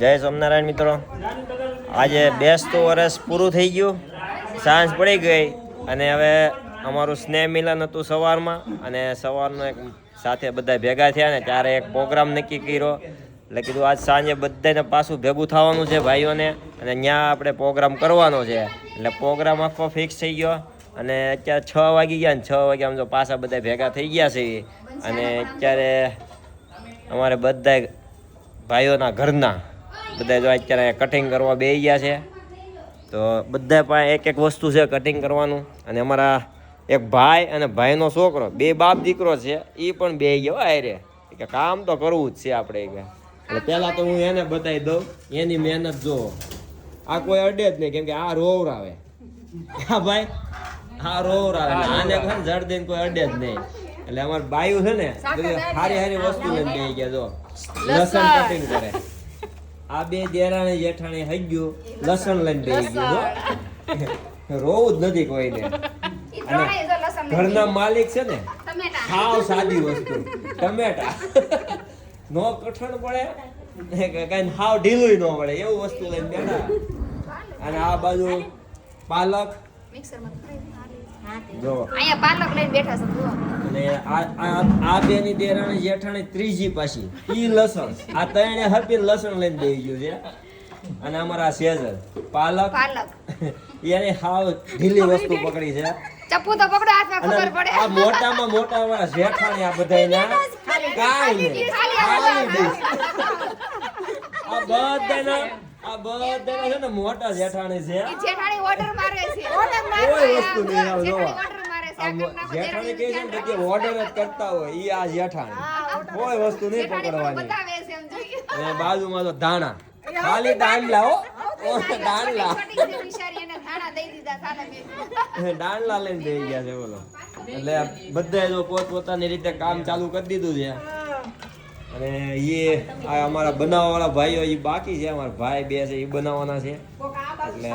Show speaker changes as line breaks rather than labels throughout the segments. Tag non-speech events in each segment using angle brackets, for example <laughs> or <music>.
જય સ્વામિનારાયણ મિત્રો. આજે બેસતું વર્ષ પૂરું થઈ ગયું. સાંજ પડી ગઈ અને હવે અમારું સ્નેહ મિલન હતું સવારમાં અને સવારનો એક સાથે બધા ભેગા થયા ને ત્યારે એક પ્રોગ્રામ નક્કી કર્યો. એટલે કીધું આજ સાંજે બધાને પાછું ભેગું થવાનું છે ભાઈઓને અને ત્યાં આપણે પ્રોગ્રામ કરવાનો છે. એટલે પ્રોગ્રામ આખો ફિક્સ થઈ ગયો અને અત્યારે છ વાગી ગયા ને છ વાગે આમ તો પાછા બધા ભેગા થઈ ગયા છે. અને અત્યારે અમારે બધા ભાઈઓના ઘરના બધા જો અત્યારે કટિંગ કરવા બે ગયા છે. તો બધા પાસે એક એક વસ્તુ છે કટિંગ કરવાનું. અને અમારા એક ભાઈ અને ભાઈનો છોકરો, બે બાપ દીકરો છે એ પણ બે ગયો આયરે કે કામ તો કરવું જ છે આપણે કે. એટલે પહેલાં તો હું એને બતાવી દઉં, એની મહેનત જો આ કોઈ અડે જ નહીં, કેમ કે આ રોવરાવે હા ભાઈ, આ રોવરાવે આને કોઈ જડ દઈને કોઈ અડે જ નહીં. એટલે અમારે બાયું છે ને, બધી સારી સારી વસ્તુ લઈને બે ગયા, જો. લસણ કટિંગ કરે. આ બે દેરાણી જેઠાણી હઈ ગયું. લસણ લઈને બેસી ગયું રોવું જ નથી કોઈને. અને ઘરના માલિક છે ને સાવ સાદી વસ્તુ ટમેટા. નો કઠણ પડે કઈ હાવ ઢીલું ન પડે એવું વસ્તુ લઈને બેઠા. અને આ બાજુ પાલક. જો.
અહીંયા પાલક લઈને બેઠા છે જુઓ.
અને આ આ બેની દેરાણી જેઠાણી ત્રીજી પાછી. ઈ લસણ. આ ત્રણે હપી લસણ લઈને બેસી ગયું છે. અને અમારા સેજર પાલક.
પાલક.
એને હાવ ઢીલી વસ્તુ પકડી છે.
ચપ્પુ તો પકડો હાથમાં ખબર પડે.
આ મોટામાં મોટા અમારા જેઠાણી આ બધાયના કાઈ નહીં. આ બધાના આ બધાના છે ને મોટા જેઠાણી છે
જેઠાણી order મારે છે.
કોઈ વસ્તુ નહીં આવ જોવા.
જેઠાણી order મારે છે.
આ
આ
મો-
ઘરના
જેઠાણી કહે છે ને
જેઠાણી
ઓર્ડર જ કરતા હોય ઈ આ જેઠાણી. કોઈ વસ્તુ નહીં પકડવાની.
બતાવે છે એમ જોઈએ.
અને બાજુમાં તો ધાણા. ખાલી દાંડલા હો. દાંડલા. દાંડલા લઈને જઈ ગયા છે બોલો. એટલે બધા જો પોત પોતાની રીતે કામ ચાલુ કરી દીધું છે. અને એ આ અમારા બનાવવા વાળા ભાઈઓ એ બાકી છે અમારા ભાઈ બે છે એ બનાવવાના છે. એટલે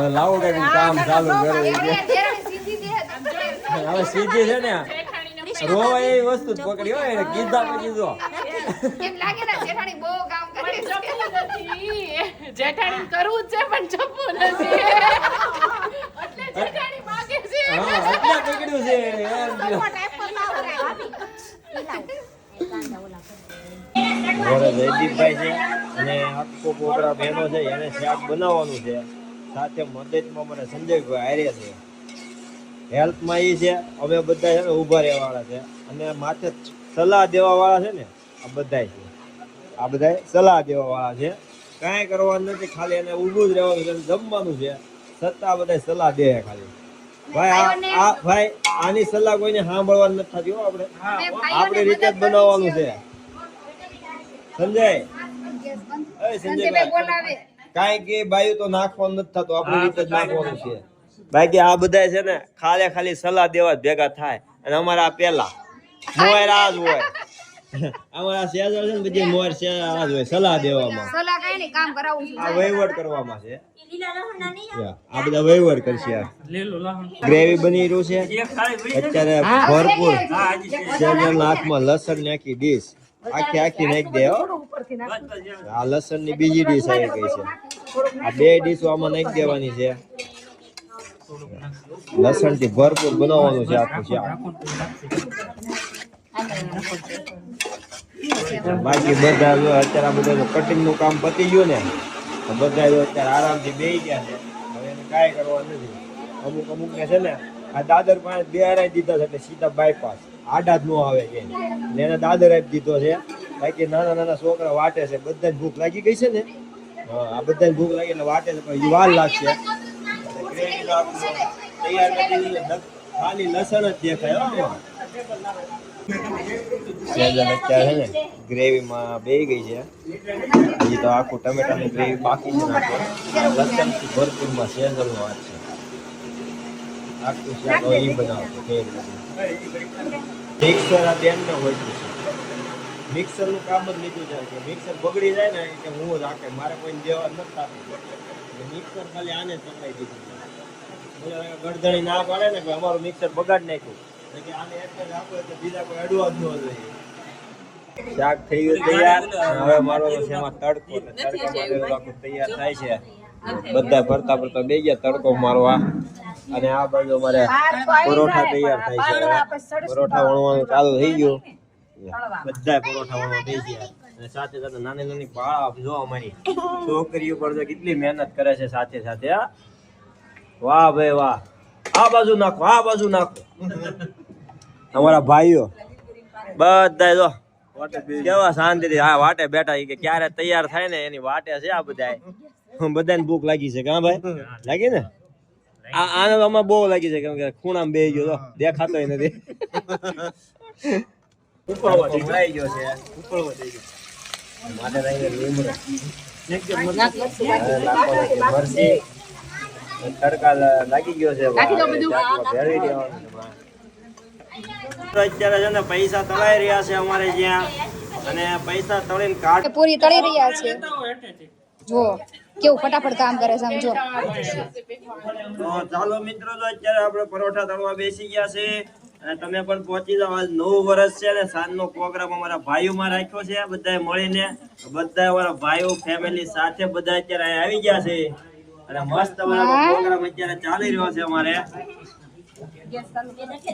ને લાવો કંઈક કામ ચાલુ કરો. હવે સીધી છે ને. રોવા એ વસ્તુ જ પકડી હોય એને કીધા પછી જો
એમ લાગે ને જેઠાણી બહુ કામ કરે છે.
જેઠાણી કરવું જ છે પણ નથી. <laughs>
હા પકડ્યું છે. <laughs> જયદીપભાઈ છે અને આખો પ્રોગ્રામ એનો છે એને શાક બનાવવાનું છે. સાથે મદદમાં મને સંજયભાઈ હારે છે. હેલ્પમાં એ છે અમે બધા છે ને ઊભા રહેવાવાળા છે. અને માથે સલાહ દેવાવાળા છે ને આ બધાય છે. આ બધાય સલાહ દેવાવાળા છે. કાંઈ કરવાનું નથી ખાલી એને ઊભું જ રહેવાનું છે જમવાનું છે. છતાં બધા સલાહ દે ખાલી. ભાઈ આ ભાઈ આની સલાહ કોઈને સાંભળવા નથી થતી હો આપણે.
અમે
રીતે જ બનાવવાનું છે. સંજય. એ
સંજયભાઈ
સંજયભાઈ.
બોલાવે.
કાંઈ કે બાયું તો નાખવાનું નથી થતું આપણી રીતે જ નાખવાનું છે. બાકી આ બધા છે ને ખાલી ખાલી સલાહ દેવા ભેગા થાય. અને અમારા પેલા આ જ હોય. અમારા શેઝર છે ને બધી મોર છે આ જ હોય સલાહ દેવામાં.
સલાહ કઈ નહીં કામ કરાવું
આ વહીવટ કરવામાં છે. આ બધા વહીવટ કરશે ગ્રેવી બની રહ્યું છે. અત્યારે ભરપૂર શેઝરના હાથમાં લસણ નાખી ડીશ આખી આખી નાખી દે આ લસણની બીજી ડીશ આવી ગઈ છે. આ બે ડીશો આમાં નાખી દેવાની છે. લસણથી ભરપૂર બનાવવાનું છે આખું શાક બાકી બધા જો અત્યારે આ બધા કટિંગનું કામ પતી ગયું ને બધા જો અત્યારે આરામથી બેસી ગયા છે. હવે એને કાંઈ કરવા નથી. અમુક અમુક ને છે ને, આ દાદર પાસે બે હરાઈ દીધા છે એટલે સીધા બાયપાસ આડા જ ન આવે ને એને દાદર આપી દીધો છે. બાકી નાના નાના છોકરા વાટે છે. બધાને ભૂખ લાગી ગઈ છે ને? આ બધાને ભૂખ લાગી એટલે વાટે છે, પણ વાર લાગશે. તૈયાર છે. ખાલી લસણ જ દેખાય સેજલ અત્યારે છે ગ્રેવીમાં બે ગઈ છે. હજી તો આખું ટમેટાની ગ્રેવી બાકી છે નાખો લસણથી ભરપૂરમાં સેજલનો વાત છે. આખું શાક ઈ બનાવતો રીતે. મિક્સર આ બેનને હોય છે. મિક્સરનું કામ જ લીધું છે. કે મિક્સર બગડી જાય ને કે હું જ આખે મારે કોઈ દેવા નથી થતું. મિક્સર ખાલી આને પકડાઈ દીધું ગડધણી ના પાડે ને, કે અમારું મિક્સર બગાડ નાખ્યું. શાક થઈ ગયું તૈયાર. હવે મારો એમાં તડકો તડકામાં આખું તૈયાર થાય છે. બધા ફરતા ફરતા બે ગયા તડકો મારવા. અને આ બાજુ અમારે પરોઠા તૈયાર થાય છે. પરોઠા વણવાનું ચાલુ થઈ ગયું. બધા પરોઠા વણવા થઈ ગયા. અને સાથે સાથે નાની નાની બાળા જો અમારી છોકરીઓ પર કેટલી મહેનત કરે છે સાથે સાથે હા. વાહ ભાઈ વાહ. આ બાજુ નાખો આ બાજુ નાખો. અમારા ભાઈઓ. બધા જો કેવા શાંતિથી હા વાટે બેઠા કે ક્યારે તૈયાર થાય ને એની વાટે છે આ બધા બધાને ભૂખ લાગી છે કા ભાઈ? લાગી ને? આ આને તો અમારે બહુ લાગી છે કેમ કે ખૂણામાં બે ગયો તો દેખાતો નથી. ગયો છે ગયો તડકા લાગી ગયો છે ભેળવી દેવાનું અત્યારે છે ને પૈસા તળાઈ રહ્યા છે અમારે જ્યાં. અને પૈસા તળીને કાઢ
પૂરી તળી રહ્યા છે. જો કેવું ફટાફટ કામ કરે છે સમજો
તો ચાલો મિત્રો તો અત્યારે આપણે પરોઠા તળવા બેસી ગયા છે. અને તમે પણ પહોંચી જાઓ. આજ નવું વર્ષ છે અને સાંજનો પ્રોગ્રામ અમારા ભાઈઓમાં રાખ્યો છે બધાએ મળીને. બધા અમારા ભાઈઓ ફેમિલી સાથે બધા અત્યારે આવી ગયા છે. અને મસ્ત મજાનો પ્રોગ્રામ અત્યારે ચાલી રહ્યો છે અમારે.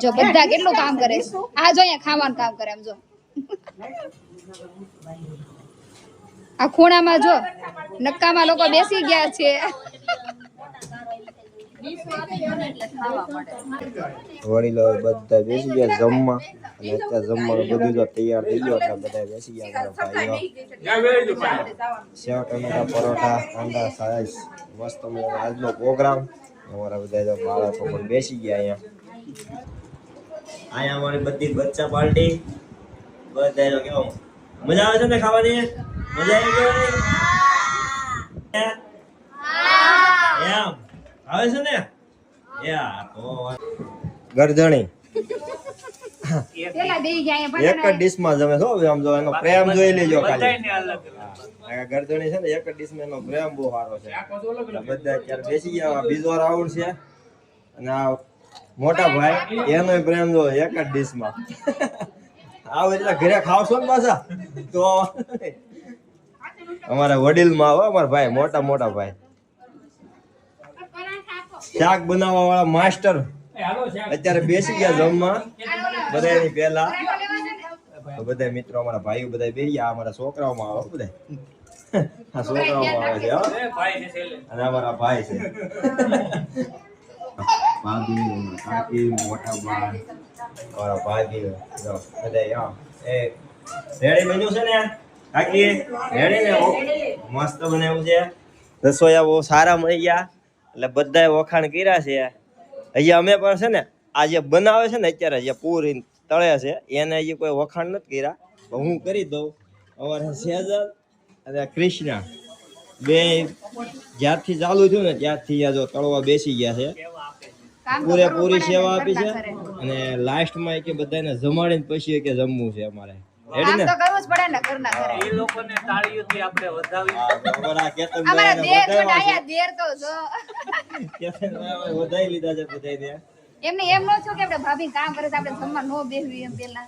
જો બધા કેટલું કામ કરે આ જો અહીંયા ખાવાનું કામ કરે એમ જો. આ ખૂણામાં જો, નક્કામાં લોકો બેસી ગયા છે.
વડીલો બધા બેસી ગયા જમવા. અને જમવાનું બધું તૈયાર થઈ ગયો બધા બેસી ગયા સેવ, ટમેટા, પરોઠા અંડા સાઈઝ મસ્ત આજનો પ્રોગ્રામ. અમારા બધા બાળકો પણ બેસી ગયા અહીંયા. અહીંયા અમારી બધી બચ્ચા પાર્ટી. બધા કેવો મજા આવે છે ને ખાવાની? મજા આવી ગઈ? એમ. આવે છે ને? ગરજણી એક જ ડીશમાં જમે. છો આમ જો એનો પ્રેમ જોઈ લેજો ખાલી. આ ગરદણી છે ને એક જ ડીશમાં એનો પ્રેમ બહુ સારો છે. બધા અત્યારે બેસી ગયા બીજો રાઉન્ડ છે. અને આ મોટા ભાઈ એનો પ્રેમ જો એક જ ડીશમાં આવ એટલે ઘરે ખાવશો ને પાછા? તો અમારા વડીલમાં હો અમારા ભાઈ મોટા મોટા ભાઈ. શાક બનાવવા વાળા માસ્ટર અત્યારે બેસી ગયા જમવા. બધા એની પેલા બધા મિત્રો અમારા ભાઈઓ બધા બેસી ગયા અમારા છોકરાઓમાં આવે બધા આ છોકરાઓમાં આવે છે હો. અને અમારા ભાઈ છે. ભાભી કાકી મોટા ભાઈ અમારા ભાભી જો બધા. એ રેડી બન્યું છે ને કાકી રેડી ને મસ્ત બનાવ્યું છે. રસોઈયા બહુ સારા મળી ગયા. એટલે બધાએ વખાણ કર્યા છે. અહીંયા અમે પણ છે ને આ જે બનાવે છે ને અત્યારે જે પૂરી તળે છે એને હજી કોઈ વખાણ નથી કર્યા. હું કરી દઉં. અમારે સેજલ. અને કૃષ્ણ બે જ્યારથી ચાલુ થયું ને ત્યારથી આ જો તળવા બેસી ગયા છે. પૂરેપૂરી સેવા આપી છે. અને લાસ્ટમાં કે બધાને જમાડીને પછી કે જમવું છે અમારે. રેડી
કામ
ને?
તો કરવું જ પડે ને ઘરના ઘરે.
એ લોકોને તાળીઓથી આપણે વધાવી
હા, બરાબર. આ કેતનભાઈ
અમારા
એને
દેર જો
વધાવ્યા
ડાયા દેર તો જો.
છે. કેતનભાઈ વધાવી લીધા છે બધાને
એમને એમ નો થયું કે આપણે ભાભી કામ કરે છે આપણે જમવા નો બેસવી એમ પેલા